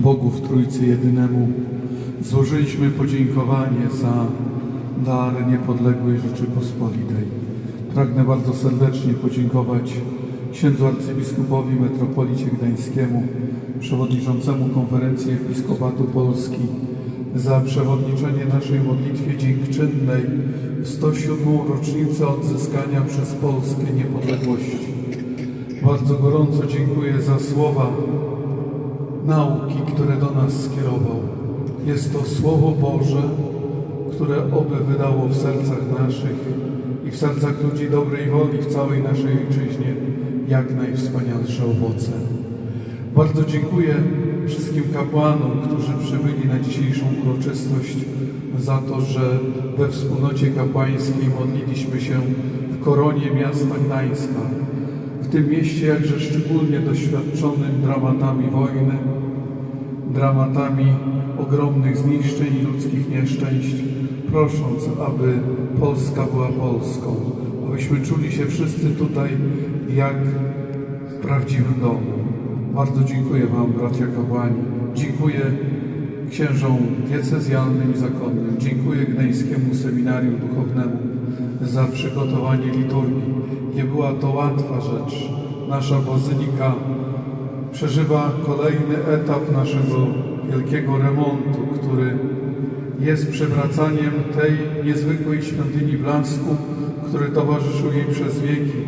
Bogu w Trójcy Jedynemu złożyliśmy podziękowanie za dar niepodległej Rzeczypospolitej. Pragnę bardzo serdecznie podziękować księdzu arcybiskupowi metropolicie gdańskiemu, przewodniczącemu Konferencji Episkopatu Polski za przewodniczenie naszej modlitwie dziękczynnej w 107. rocznicę odzyskania przez Polskę niepodległości. Bardzo gorąco dziękuję za słowa nauki, które do nas skierował. Jest to Słowo Boże, które oby wydało w sercach naszych i w sercach ludzi dobrej woli w całej naszej ojczyźnie jak najwspanialsze owoce. Bardzo dziękuję wszystkim kapłanom, którzy przybyli na dzisiejszą uroczystość za to, że we wspólnocie kapłańskiej modliliśmy się w koronie miasta Gdańska. W tym mieście jakże szczególnie doświadczonym dramatami wojny, dramatami ogromnych zniszczeń i ludzkich nieszczęść, prosząc, aby Polska była Polską, abyśmy czuli się wszyscy tutaj jak w prawdziwym domu. Bardzo dziękuję Wam, bracia kapłani. Dziękuję księżom diecezjalnym i zakonnym. Dziękuję Gdańskiemu Seminarium Duchownemu za przygotowanie liturgii. Nie była to łatwa rzecz. Nasza bazylika przeżywa kolejny etap naszego wielkiego remontu, który jest przywracaniem tej niezwykłej świątyni blasku, który towarzyszył jej przez wieki,